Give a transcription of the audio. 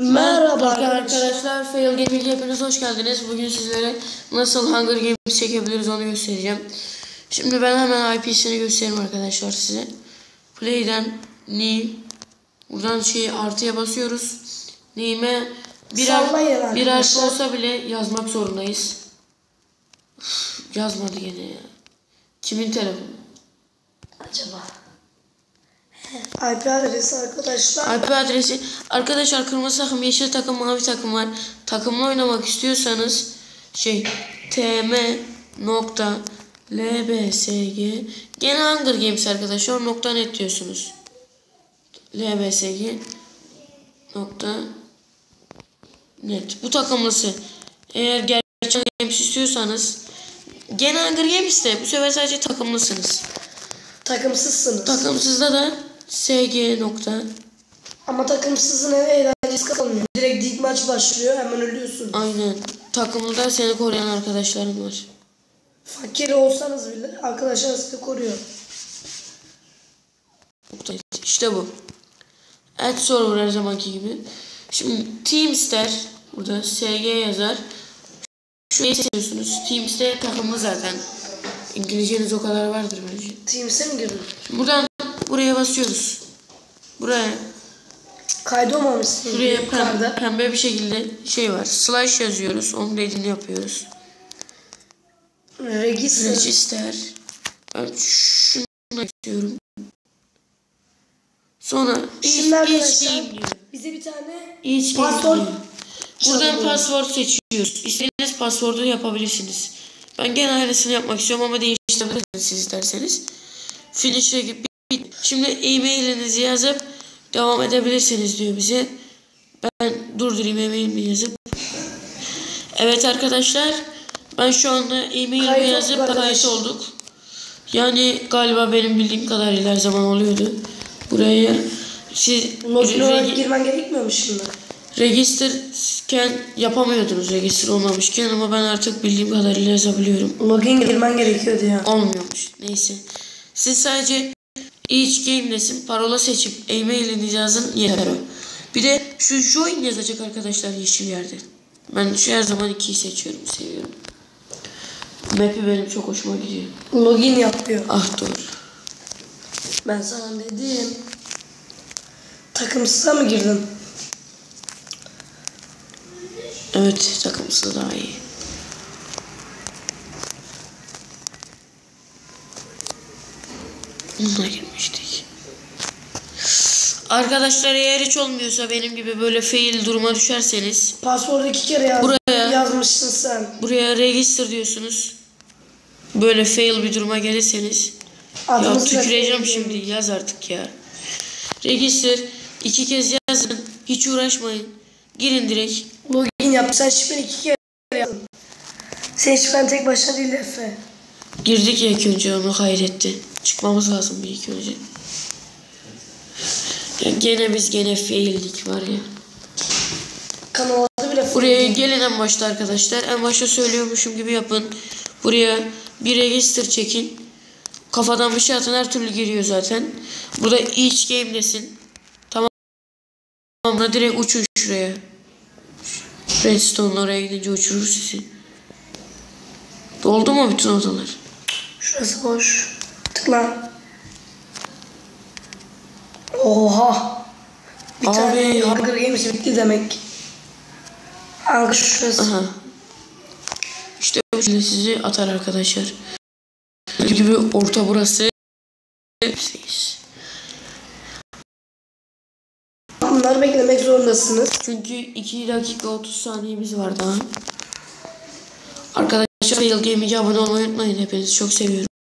Merhaba arkadaşlar. Fail Gaming'e hepiniz hoş geldiniz. Bugün sizlere nasıl Hunger Games çekebiliriz onu göstereceğim. Şimdi ben hemen IP'sini göstereyim arkadaşlar size. Play'den Ni buradan şey artıya basıyoruz. Ni'me birer, Sallayın birer arkadaşlar. olsa bile yazmak zorundayız. Üf, yazmadı gene ya. Kimin telefonu? Acaba. IP adresi arkadaşlar. IP adresi. Arkadaşlar kırmızı takım, yeşil takım, mavi takım var. Takımla oynamak istiyorsanız şey tm nokta lbsg gene Hunger Games arkadaşlar nokta net diyorsunuz. lbsg nokta net. Bu takımlısı. Eğer gerçek Games istiyorsanız gene Hunger Games'te bu sefer sadece takımlısınız. Takımsızsınız. Takımsızda da sg nokta Ama takımsızın eve eğlencesi kalmıyor. Direkt dik maç başlıyor hemen ölüyorsun. Aynen. Takımda seni koruyan arkadaşların var. Fakir olsanız bile arkadaşlar sizi koruyor. İşte bu. Add server her zamanki gibi. Şimdi Teams'ter burada SG yazar. Şurayı seçiyorsunuz. Teams'te takımlı zaten. İngilizceniz o kadar vardır bence. Teams'e mi girdin? Buradan buraya basıyoruz. Buraya. Kaydolmamışsın. Buraya yukarıda. pembe, pembe bir şekilde şey var. Slash yazıyoruz. Onun dediğini yapıyoruz. Register. Register. Ben şunu istiyorum. Sonra Şimdi arkadaşlar bize bir tane Password. Buradan password seçiyoruz. İstediğiniz password'u yapabilirsiniz. Ben gene aynısını yapmak istiyorum ama değiştirebilirsiniz siz isterseniz. Finish'e gibi. Şimdi e-mailinizi yazıp devam edebilirsiniz diyor bize. Ben durdurayım e-mailimi yazıp. Evet arkadaşlar. Ben şu anda e-mailimi yazıp kayıt olduk. Yani galiba benim bildiğim kadarıyla her zaman oluyordu. Buraya siz login olarak girmen gerekmiyor mu şimdi? registerken yapamıyordunuz register olmamışken ama ben artık bildiğim kadarıyla yazabiliyorum. Login girmen gerekiyordu ya. Olmuyormuş. Neyse. Siz sadece each game desin parola seçip e-mailinizi yazın yeter o. Bir de şu join yazacak arkadaşlar yeşil yerde. Ben şu her zaman ikiyi seçiyorum. Seviyorum. Map'i benim çok hoşuma gidiyor. Login yap diyor. Ah doğru. Ben sana dedim. Takımsıza mı girdin? Evet takımsı daha iyi. Bununla girmiştik. Arkadaşlar eğer hiç olmuyorsa benim gibi böyle fail duruma düşerseniz Password'u iki kere yaz Buraya. yazmışsın sen. buraya register diyorsunuz. Böyle fail bir duruma gelirseniz ya Adınızı da tüküreceğim şimdi yaz artık ya. Register iki kez yazın. Hiç uğraşmayın. Girin direkt. Login yap. Sen şifreni iki kere yazdın. Senin şifren tek başına değil Efe. Girdik ya ilk önce onu kaydetti. Çıkmamız lazım bir ilk önce. Ya gene biz gene faildik var ya. Kanal adı bile Buraya gelin en başta arkadaşlar. En başta söylüyormuşum gibi yapın. Buraya bir register çekin. Kafadan bir şey atın her türlü giriyor zaten. Burada each game desin. Tamam. Tamam direkt uçun şuraya. Redstone oraya gidince uçurur sizi. Doldu mu bütün odalar? Şurası boş. Tıkla. Oha. Bir Abi. tane Hunger Games bitti demek. Hunger şurası. Aha. İşte bu şekilde sizi atar arkadaşlar. Gördüğünüz gibi orta burası. Bunları beklemek zorundasınız. Çünkü 2 dakika 30 saniyemiz var daha. Arkadaşlar Fail Gaming'e abone olmayı unutmayın. Hepinizi çok seviyorum.